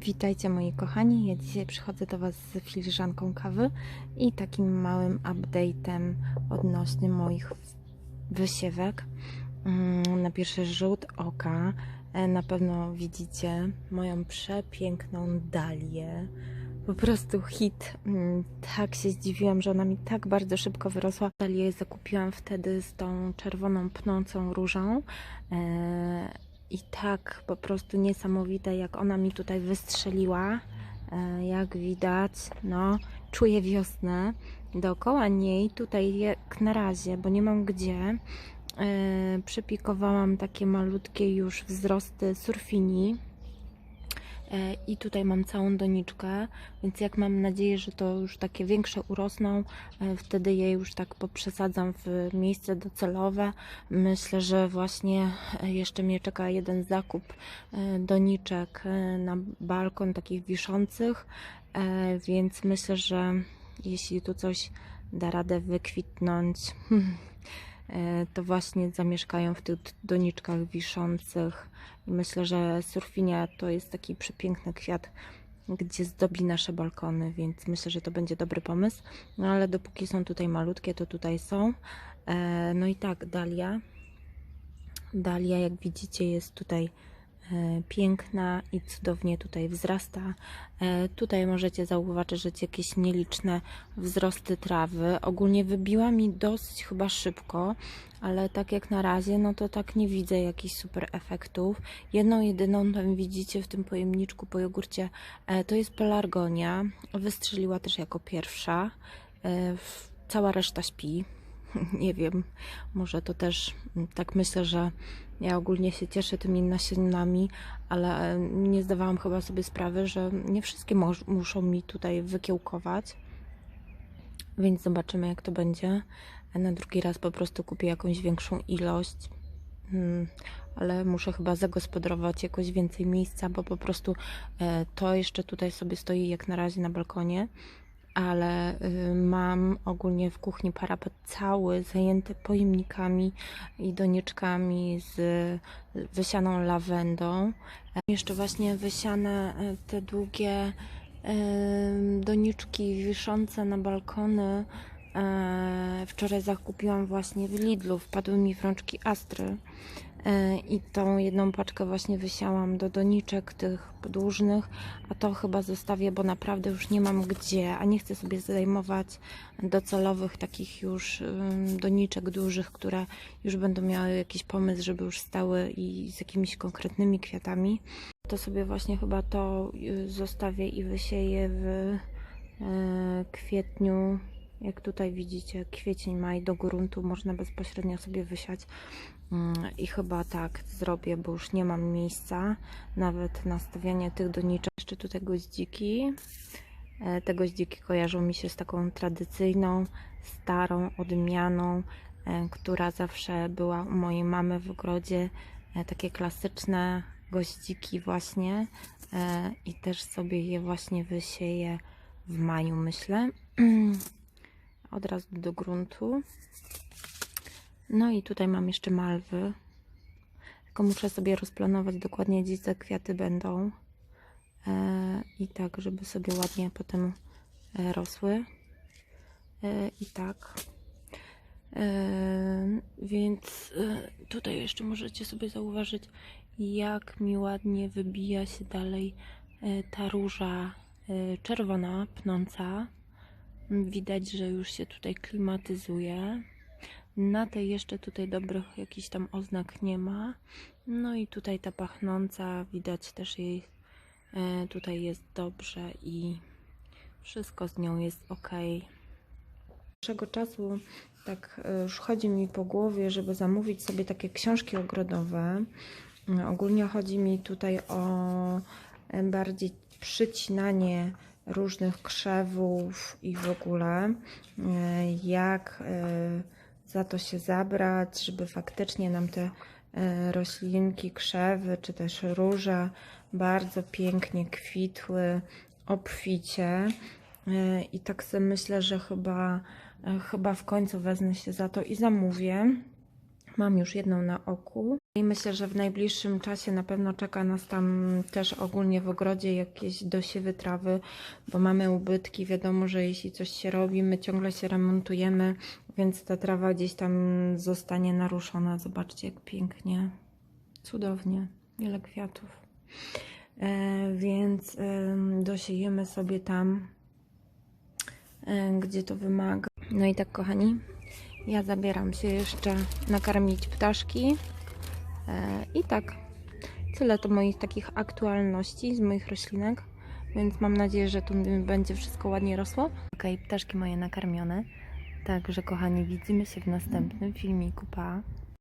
Witajcie moi kochani, ja dzisiaj przychodzę do Was z filiżanką kawy i takim małym update'em odnośnie moich wysiewek. Mm, Na pierwszy rzut oka e, na pewno widzicie moją przepiękną dalię. Po prostu hit. Mm, Tak się zdziwiłam, że ona mi tak bardzo szybko wyrosła. Dalię zakupiłam wtedy z tą czerwoną pnącą różą. I tak po prostu niesamowite, jak ona mi tutaj wystrzeliła. E, Jak widać, no, czuję wiosnę. Dookoła niej, tutaj jak na razie, bo nie mam gdzie, e, przypikowałam takie malutkie już wzrosty surfini. E, I tutaj mam całą doniczkę, więc jak mam nadzieję, że to już takie większe urosną, e, wtedy je już tak poprzesadzam w miejsce docelowe. Myślę, że właśnie e, jeszcze mnie czeka jeden zakup doniczek na balkon takich wiszących, więc myślę, że jeśli tu coś da radę wykwitnąć, e, to właśnie zamieszkają w tych doniczkach wiszących. I myślę, że surfinia to jest taki przepiękny kwiat, gdzie zdobi nasze balkony, więc myślę, że to będzie dobry pomysł. No ale dopóki są tutaj malutkie, to tutaj są. E, No i tak, dalia. Dalia, jak widzicie, jest tutaj e, piękna i cudownie tutaj wzrasta. E, Tutaj możecie zauważyć jakieś nieliczne wzrosty trawy. Ogólnie wybiła mi dosyć chyba szybko, ale tak jak na razie, no to tak nie widzę jakichś super efektów. Jedną jedyną tam widzicie w tym pojemniczku po jogurcie, e, to jest pelargonia. Wystrzeliła też jako pierwsza. E, Cała reszta śpi. Nie wiem, może to też mm, tak myślę, że ja ogólnie się cieszę tymi nasionami, ale e, nie zdawałam chyba sobie sprawy, że nie wszystkie muszą mi tutaj wykiełkować. Więc zobaczymy, jak to będzie. Na drugi raz po prostu kupię jakąś większą ilość. Hmm, ale muszę chyba zagospodarować jakoś więcej miejsca, bo po prostu e, to jeszcze tutaj sobie stoi jak na razie na balkonie. Ale y, mam ogólnie w kuchni parapet cały zajęty pojemnikami i doniczkami z wysianą lawendą. Jeszcze właśnie wysiane e, te długie em, doniczki wiszące na balkony. Wczoraj zakupiłam właśnie w Lidlu, wpadły mi w rączki Astry i tą jedną paczkę właśnie wysiałam do doniczek tych podłużnych, a to chyba zostawię, bo naprawdę już nie mam gdzie, a nie chcę sobie zajmować docelowych takich już doniczek dużych, które już będą miały jakiś pomysł, żeby już stały i z jakimiś konkretnymi kwiatami. To sobie właśnie chyba to y, zostawię i wysieję w e, kwietniu. Jak tutaj widzicie, kwiecień, maj do gruntu można bezpośrednio sobie wysiać. Mm, I chyba tak zrobię, bo już nie mam miejsca nawet na stawianie tych doniczek. Jeszcze tutaj goździki. E, Te goździki kojarzą mi się z taką tradycyjną, starą odmianą, e, która zawsze była u mojej mamy w ogrodzie. E, Takie klasyczne goździki właśnie. I też sobie je właśnie wysieję w maju, myślę. Od razu do gruntu. No i tutaj mam jeszcze malwy. Tylko muszę sobie rozplanować dokładnie, gdzie te kwiaty będą. E, I tak, żeby sobie ładnie potem e, rosły. E, I tak. Więc tutaj jeszcze możecie sobie zauważyć, jak mi ładnie wybija się dalej ta róża czerwona, pnąca. Widać, że już się tutaj klimatyzuje. Na tej jeszcze tutaj dobrych jakichś tam oznak nie ma. No i tutaj ta pachnąca, widać też jej e, tutaj jest dobrze i wszystko z nią jest ok. Dłuższego czasu tak e, już chodzi mi po głowie, żeby zamówić sobie takie książki ogrodowe. E, Ogólnie chodzi mi tutaj o bardziej przycinanie różnych krzewów i w ogóle e, jak e, za to się zabrać, żeby faktycznie nam te e, roślinki, krzewy czy też róże bardzo pięknie kwitły, obficie. I tak sobie myślę, że chyba, chyba w końcu wezmę się za to i zamówię. Mam już jedną na oku i myślę, że w najbliższym czasie na pewno czeka nas tam też ogólnie w ogrodzie jakieś dosiewy trawy, bo mamy ubytki. Wiadomo, że jeśli coś się robi, my ciągle się remontujemy, więc ta trawa gdzieś tam zostanie naruszona. Zobaczcie, jak pięknie, cudownie, wiele kwiatów. E, więc em, dosiejemy sobie tam, e, gdzie to wymaga. No i tak, kochani, ja zabieram się jeszcze nakarmić ptaszki. E, I tak, tyle to moich takich aktualności z moich roślinek, więc mam nadzieję, że tu będzie wszystko ładnie rosło. Ok, ptaszki moje nakarmione. Także kochani, widzimy się w następnym filmiku. Pa!